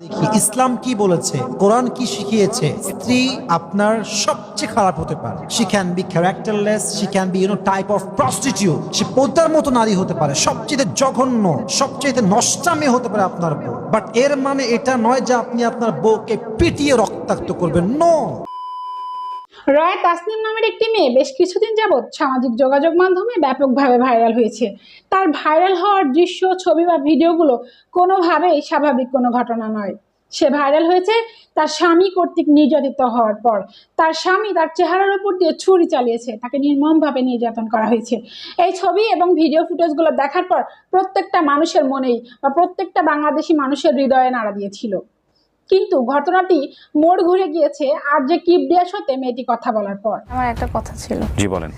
দেখি ইসলাম কি বলেছে, কোরআন কি শিখিয়েছে, স্ত্রী আপনার সবচেয়ে খারাপ হতে পারে। She can be characterless she can be you know type of prostitute সে পদ্মার মতো নারী হতে পারে, সবচেয়ে জঘন্য, সবচেয়ে নষ্টামে হতে পারে আপনার বউ। বাট এর মানে এটা নয় যে আপনি আপনার বউকে পিটিয়ে রক্তাক্ত করবেন নো রয় তাসনিম নামের একটি মেয়ে বেশ কিছুদিন যাবৎ সামাজিক যোগাযোগ মাধ্যমে ব্যাপকভাবে ভাইরাল হয়েছে। তার ভাইরাল হওয়ার দৃশ্য, ছবি বা ভিডিওগুলো কোনোভাবেই স্বাভাবিক কোনো ঘটনা নয়। সে ভাইরাল হয়েছে তার স্বামী কর্তৃক নির্যাতিত হওয়ার পর। তার স্বামী তার চেহারার উপর দিয়ে ছুরি চালিয়েছে, তাকে নির্মমভাবে নির্যাতন করা হয়েছে। এই ছবি এবং ভিডিও ফুটেজগুলো দেখার পর প্রত্যেকটা মানুষের মনেই বা প্রত্যেকটা বাংলাদেশি মানুষের হৃদয়ে নাড়া দিয়েছিল। কিন্তু ঘটনাটি মোড় ঘুরে গিয়েছে আর যে কিপডিয়াস হতে মেয়েটি কথা বলার পর। আমার একটা কথা ছিল। জি বলেন।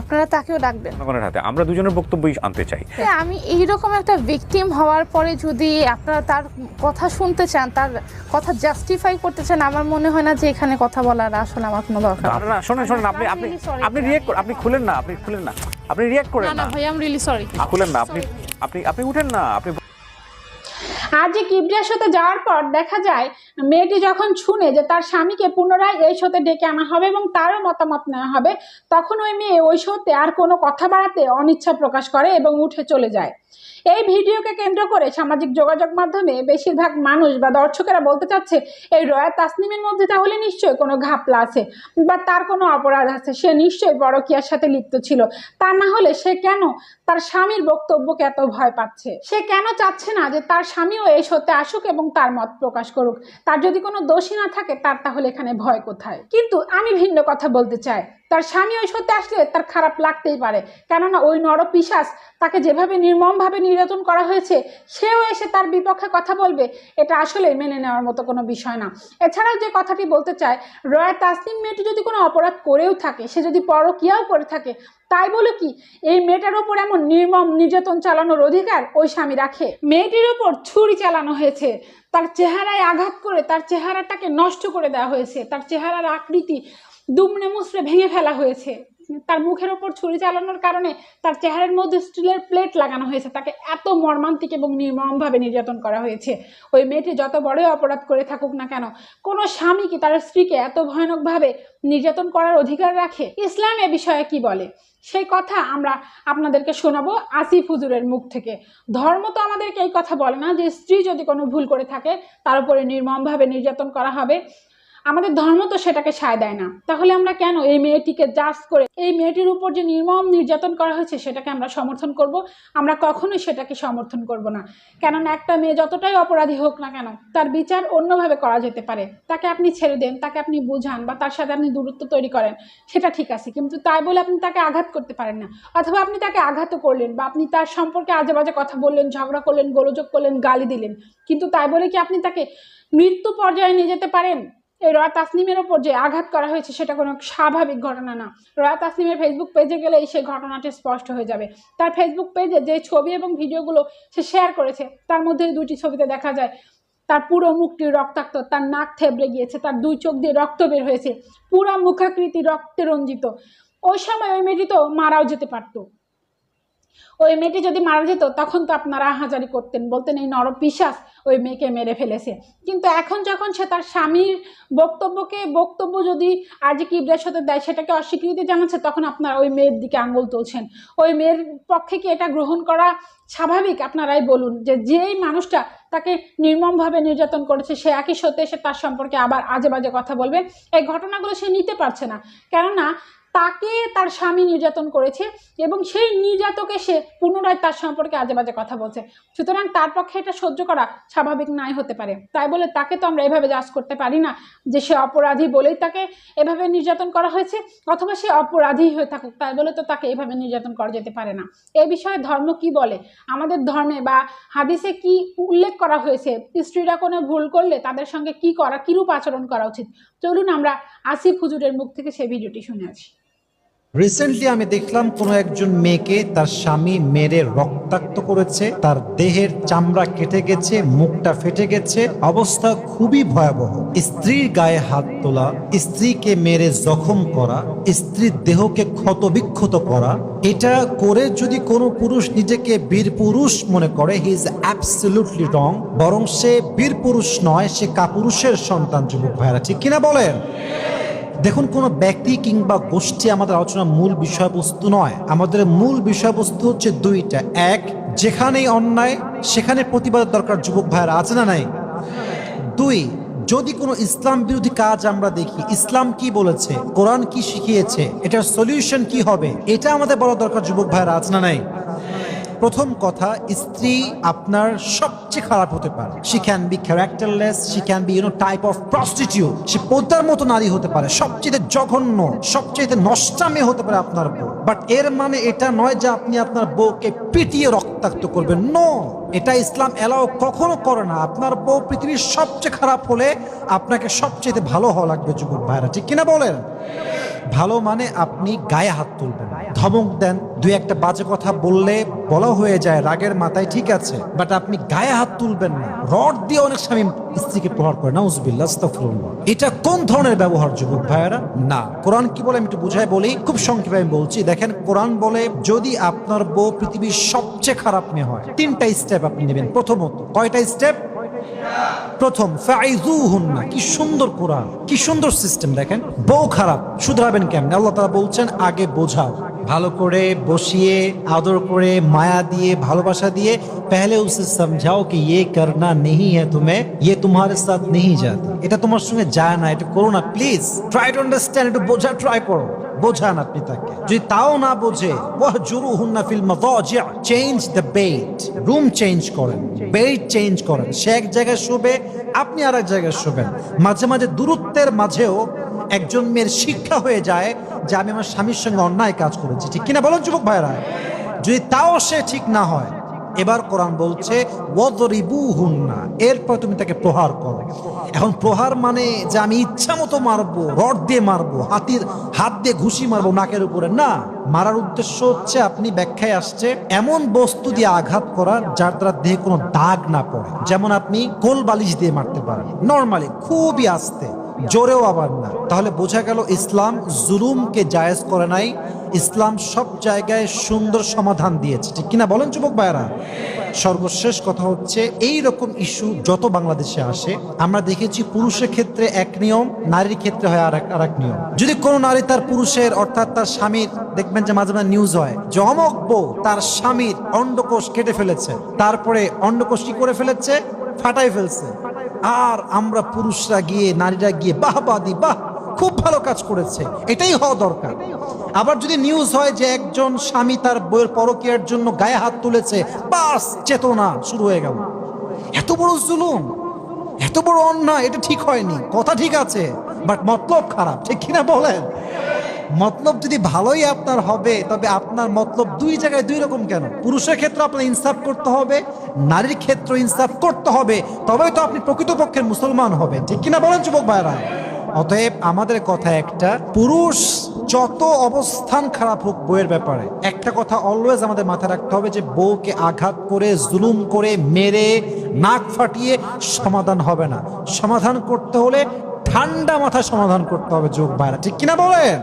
আপনারা তাকেও ডাকবেন। জনগণের হাতে। আমরা দুজনের বক্তব্যই আনতে চাই। আমি এইরকম একটা ভিকটিম হওয়ার পরে যদি আপনারা তার কথা শুনতে চান তার কথা জাস্টিফাই করতে চান আমার মনে হয় না যে এখানে কথা বলার আসলে আমার কোনো দরকার না না শোনেন শোনেন আপনি আপনি. আপনি রিয়েক্ট আপনি খুলেন না আপনি খুলেন না। আপনি রিয়েক্ট করেন না না না। ভাই আম রিয়েলি সরি খুলেন না আপনি আপনি আপনি উঠেন না আপনি আজ যে কিবরিয়া শোতে যাওয়ার পর দেখা যায়, মেয়েটি যখন শুনে যে তার স্বামীকে পুনরায় এই শোতে ডেকে আনা হবে এবং তারও মতামত নেওয়া হবে, তখন ওই মেয়ে ওই শোতে আর কোনো কথা বাড়াতে অনিচ্ছা প্রকাশ করে এবং উঠে চলে যায়। এই ভিডিওকে কেন্দ্র করে সামাজিক যোগাযোগ মাধ্যমে বেশিরভাগ মানুষ বা দর্শকেরা বলতে চাচ্ছে, এই রয়া তাসনিমের মধ্যে তাহলে নিশ্চয়ই কোনো ঘাপলা আছে বা তার কোনো অপরাধ আছে? সে নিশ্চয়ই পরকীয়ার সাথে লিপ্ত ছিল। তা না হলে সে কেন তার স্বামীর বক্তব্যকে এত ভয় পাচ্ছে? সে কেন চাচ্ছে না যে তার স্বামীও এই সত্যে আসুক এবং তার মত প্রকাশ করুক, তার যদি কোনো দোষী না থাকে, তার তাহলে এখানে ভয় কোথায়? কিন্তু আমি ভিন্ন কথা বলতে চাই। তার স্বামী ওই সত্যে আসলে তার খারাপ লাগতেই পারে। কেননা ওই নরপিশাচ তাকে যেভাবে নির্মমভাবে নির্যাতন করা হয়েছে, সেও এসে তার বিপক্ষে কথা বলবে, এটা আসলে মেনে নেওয়ার মতো কোনো বিষয় না। এছাড়াও যে কথাটি বলতে চায় রয়া তাসনিম মেয়েটি যদি কোনো অপরাধ করেও থাকে, সে যদি পরকিয়াও করে থাকে তাই বলে কি, এই মেয়েটার ওপর এমন নির্মম নির্যাতন চালানোর অধিকার ওই স্বামী রাখে। মেয়েটির ওপর ছুরি চালানো হয়েছে। তার চেহারায় আঘাত করে তার চেহারাটাকে নষ্ট করে দেওয়া হয়েছে। তার চেহারার আকৃতি দুমড়ে মুচড়ে ভেঙে ফেলা হয়েছে। তার মুখের ওপর ছুরি চালানোর কারণে তার চেহারার মধ্যে স্টিলের প্লেট লাগানো হয়েছে। তাকে এত মর্মান্তিক এবং নির্মমভাবে নির্যাতন করা হয়েছে। ওই মেয়েটি যত বড়ই অপরাধ করে থাকুক না কেন, কোনো স্বামী কি তার স্ত্রীকে এত ভয়ানকভাবে নির্যাতন করার অধিকার রাখে? ইসলাম এ বিষয়ে কি বলে? সেই কথা আমরা আপনাদেরকে শোনাবো আসিফ হুজুরের মুখ থেকে। ধর্ম তো আমাদেরকে এই কথা বলে না যে স্ত্রী যদি কোনো ভুল করে থাকে, তার উপরে নির্মমভাবে নির্যাতন করা হবে। আমাদের ধর্ম তো সেটাকে সায় দেয় না। তাহলে আমরা কেন এই মেয়েটিকে জাজ করে, এই মেয়েটির উপর যে নির্মম নির্যাতন করা হয়েছে সেটাকে আমরা সমর্থন করব? আমরা কখনোই সেটাকে সমর্থন করব না। কেননা একটা মেয়ে যতটাই অপরাধী হোক না কেন, তার বিচার অন্যভাবে করা যেতে পারে। তাকে আপনি ছেড়ে দেন, তাকে আপনি বুঝান বা তার সাথে আপনি দূরত্ব তৈরি করেন, সেটা ঠিক আছে। কিন্তু তাই বলে আপনি তাকে আঘাত করতে পারেন না। অথবা আপনি তাকে আঘাতও করলেন বা আপনি তার সম্পর্কে আজে বাজে কথা বললেন, ঝগড়া করলেন, গোলযোগ করলেন, গালি দিলেন। কিন্তু তাই বলে কি আপনি তাকে মৃত্যু পর্যায়ে নিয়ে যেতে পারেন? এই রয়া তাসনিমের ওপর যে আঘাত করা হয়েছে সেটা কোনো স্বাভাবিক ঘটনা না। রয়া তাসনিমের ফেসবুক পেজে গেলেই সেই ঘটনাটি স্পষ্ট হয়ে যাবে। তার ফেসবুক পেজে যে ছবি এবং ভিডিওগুলো সে শেয়ার করেছে, তার মধ্যে দুটি ছবিতে দেখা যায়। তার পুরো মুখটি রক্তাক্ত, তার নাক থেবড়ে গিয়েছে, তার দুই চোখ দিয়ে রক্ত বের হয়েছে। পুরো মুখাকৃতি রক্তে রঞ্জিত। ওই সময় ওই মেয়েটি তো মারাও যেতে পারতো। ওই মেয়েটি যদি মারা যেত, তখন তো আপনারা হাজারি করতেন, বলতেন এই নরপিশাস ওই মেয়েকে মেরে ফেলেছে। কিন্তু এখন যখন সে তার স্বামীর বক্তব্যকে, বক্তব্য যদি আর যে কিবরার সাথে দেয়, সেটাকে অস্বীকৃতি জানাচ্ছে, তখন আপনারা ওই মেয়ের দিকে আঙ্গুল তুলছেন। ওই মেয়ের পক্ষে কি এটা গ্রহণ করা স্বাভাবিক? আপনারাই বলুন যে যেই মানুষটা তাকে নির্মমভাবে নির্যাতন করেছে, সে একই সত্যি এসে তার সম্পর্কে আবার আজে বাজে কথা বলবে। এই ঘটনাগুলো সে নিতে পারছে না। কেননা তাকে তার স্বামী নির্যাতন করেছে এবং সেই নির্যাতকে সে পুনরায় তার সম্পর্কে আজে বাজে কথা বলছে। সুতরাং তার পক্ষে এটা সহ্য করা স্বাভাবিক নাই হতে পারে। তাই বলে তাকে তো আমরা এভাবে জাজ করতে পারি না যে সে অপরাধী বলেই তাকে এভাবে নির্যাতন করা হয়েছে অথবা সে অপরাধী হয়ে থাকুক। তাই বলে তো তাকে এভাবে নির্যাতন করা যেতে পারে না। এ বিষয়ে ধর্ম কি বলে? আমাদের ধর্মে বা হাদিসে কি উল্লেখ করা হয়েছে? স্ত্রীরা কোনো ভুল করলে তাদের সঙ্গে কি করা কিরূপ আচরণ করা উচিত? চলুন আমরা আসিফ হুজুরের মুখ থেকে সেই ভিডিওটি শুনে আসি। রিসেন্টলি আমি দেখলাম কোনো একজন মেয়েকে তার স্বামী মেরে রক্তাক্ত করেছে, তার দেহের চামড়া কেটে গেছে, মুখটা ফেটে গেছে, অবস্থা খুবই ভয়াবহ। স্ত্রীর গায়ে হাত তোলা, স্ত্রীকে মেরে জখম করা, স্ত্রীর দেহকে ক্ষতবিক্ষত করা, এটা করে যদি কোনো পুরুষ নিজেকে বীর পুরুষ মনে করে হি ইজ অ্যাবসলিউটলি রং বরং সে বীর পুরুষ নয়, সে কাপুরুষের সন্তান, যুবক ভাইরা ঠিক কিনা বলেন? দেখুন, কোনো ব্যক্তি কিংবা গোষ্ঠী আমাদের আলোচনার মূল বিষয়বস্তু নয়। আমাদের মূল বিষয়বস্তু হচ্ছে দুইটা। এক, যেখানেই অন্যায়, সেখানে প্রতিবাদের দরকার যুবক ভাইয়েরা, আছে না নাই? দুই, যদি কোনো ইসলাম বিরোধী কাজ আমরা দেখি, ইসলাম কি বলেছে, কোরআন কি শিখিয়েছে, এটার সলিউশন কি হবে, এটা আমাদের বলা দরকার যুবক ভাইয়েরা, আছে না নাই? প্রথম কথা, স্ত্রী আপনার সবচেয়ে খারাপ হতে পারে। She can be characterless she can be you know type of prostitute সে পদ্মার মতো নারী হতে পারে, সবচেয়ে জঘন্য, সবচেয়ে নষ্টামে হতে পারে আপনার বউ। বাট এর মানে এটা নয় যে আপনি আপনার বউকে পিটিয়ে রক্তাক্ত করবেন। নো এটা ইসলাম এলাও কখনো করে না। আপনার বউ পৃথিবীর সবচেয়ে খারাপ হলে আপনাকে সবচেয়ে ভালো হওয়া লাগবে, যুবক ভাইরা। ঠিক কিনা বলেন? ভালো মানে আপনি গায়ে হাত তুলবেন। ধমক দেন, দুই একটা বাজে কথা বললে বলা হয়ে যায়, রাগের মাথায় ঠিক আছে বাট আপনি গায়ে হাত তুলবেন না। রড দিয়ে অনেক স্বামী স্ত্রীকে প্রহার করে না উজবিল্লা এটা কোন ধরনের ব্যবহার, যুবক ভাইয়েরা? না। কোরআন কি বলে? আমি একটু বুঝাই বলি। খুব সংক্ষেপে আমি বলছি, দেখেন, কোরআন বলে, যদি আপনার বউ পৃথিবীর সবচেয়ে খারাপ মেয়ে হয়, তিনটা স্টেপ আপনি নেবেন। প্রথমত, কয়টা স্টেপ প্রথম ফাইজু কি সুন্দর কোরআন, কি সুন্দর সিস্টেম দেখেন। বউ খারাপ, শুধরাবেন কেমন? আল্লাহ তারা বলছেন, আগে বোঝাও। ভালো করে বসিয়ে, আদর করে, মায়া দিয়ে, ভালোবাসা দিয়ে, পহলে উসে সমঝাও কি ইয়ে করনা নেই হ্যাঁ তুমি ইয়ে তোমার সাথ নেই যাতে। এটা তোমার সঙ্গে যায় না, এটা করো না, প্লিজ। ট্রাই টু আন্ডারস্ট্যান্ড একটু বোঝা ট্রাই করো। বোঝান আপনি তাকে। যদি তাও না বোঝে ওয়াহ জুরু হুন্না ফিল মাদাজিআ change the bedroom change করেন বেড চেঞ্জ করেন। সে এক জায়গায় শোবে, আপনি আর এক জায়গায় শোবেন। মাঝে মাঝে দূরত্বের মাঝেও একজন মেয়ের শিক্ষা হয়ে যায় যে আমি আমার স্বামীর সঙ্গে অন্যায় কাজ করেছি। ঠিক কিনা বলুন যুবক ভাইরা যদি তাও সে ঠিক না হয় এবার কোরআন বলছে ওয়াদরিবু হুন্না এরপর তুমি তাকে প্রহার করো। এখন প্রহার মানে যে আমি ইচ্ছা মতো মারবো, রড দিয়ে মারবো, হাতির হাত দিয়ে ঘুষি মারবো নাকের উপরে। না, মারার উদ্দেশ্য হচ্ছে আপনি ব্যাখ্যায় আসছে, এমন বস্তু দিয়ে আঘাত করা যার দ্বারা দেহে কোনো দাগ না পড়ে। যেমন আপনি কোল বালিশ দিয়ে মারতে পারেন। নর্মালি, খুবই আস্তে, জোরেও আবার না। তাহলে বোঝা গেল ইসলাম জুলুমকে জায়েজ করে নাই ইসলাম সব জায়গায় সুন্দর সমাধান দিয়েছে। ঠিক কিনা বলেন যুবক ভাইরা সর্বশেষ কথা হচ্ছে এই রকম ইস্যু যত বাংলাদেশে আসে, আমরা দেখেছি পুরুষের ক্ষেত্রে এক নিয়ম, নারীর ক্ষেত্রে হয় আর এক নিয়ম। যদি কোনো নারী তার পুরুষের, অর্থাৎ তার স্বামীর, দেখবেন যে মাঝে মাঝে নিউজ হয় যে অমক বউ তার স্বামীর অন্ডকোষ কেটে ফেলেছে। তারপরে অন্ডকোষ কি করে ফেলেছে? ফাটাই ফেলছে। আর আমরা পুরুষরা গিয়ে, নারীরা গিয়ে, বাহ বাদি বাহ, খুব ভালো কাজ করেছে। এটাই হওয়া দরকার। আবার যদি নিউজ হয় যে একজন স্বামী তার বইয়ের পরকীয়ার জন্য গায়ে হাত তুলেছে, বাস চেতনা শুরু হয়ে গেল। এত বড় জুলুম, এত বড় অন্যায়, এটা ঠিক হয়নি। কথা ঠিক আছে বাট মতলব খারাপ, ঠিক কিনা বলেন? মতলব যদি ভালোই আপনার হবে, তবে আপনার মতলব দুই জায়গায় দুই রকম কেন? পুরুষের ক্ষেত্রে আপনার ইনসাফ করতে হবে, নারীর ক্ষেত্রে ইনসাফ করতে হবে, তবেই তো আপনি প্রকৃতপক্ষের মুসলমান হবেন, ঠিক কিনা বলেন যুবক ভাইরা অতএব আমাদের কথা একটা, পুরুষ যত অবস্থান খারাপ হোক বইয়ের ব্যাপারে, একটা কথা অলওয়েজ আমাদের মাথায় রাখতে হবে যে বউকে আঘাত করে, জুলুম করে, মেরে, নাক ফাটিয়ে সমাধান হবে না। সমাধান করতে হলে ঠান্ডা মাথায় সমাধান করতে হবে, যোগ ভাইরা। ঠিক কিনা বলেন?